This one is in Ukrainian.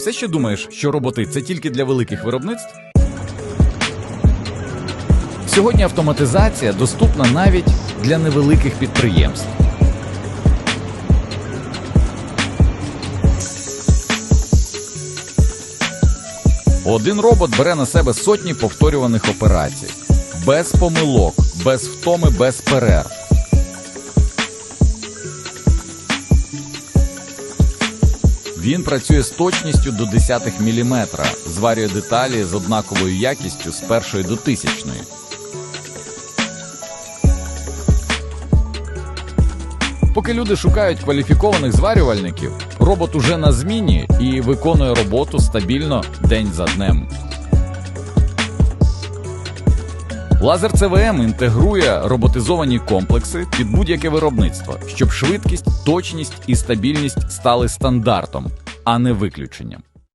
Все ще думаєш, що роботи це тільки для великих виробництв? Сьогодні автоматизація доступна навіть для невеликих підприємств. Один робот бере на себе сотні повторюваних операцій. Без помилок, без втоми, без перерв. Він працює з точністю до десятих міліметра, зварює деталі з однаковою якістю з першої до тисячної. Поки люди шукають кваліфікованих зварювальників, робот уже на зміні і виконує роботу стабільно день за днем. Лазер ЦВМ інтегрує роботизовані комплекси під будь-яке виробництво, щоб швидкість, точність і стабільність стали стандартом, а не виключенням.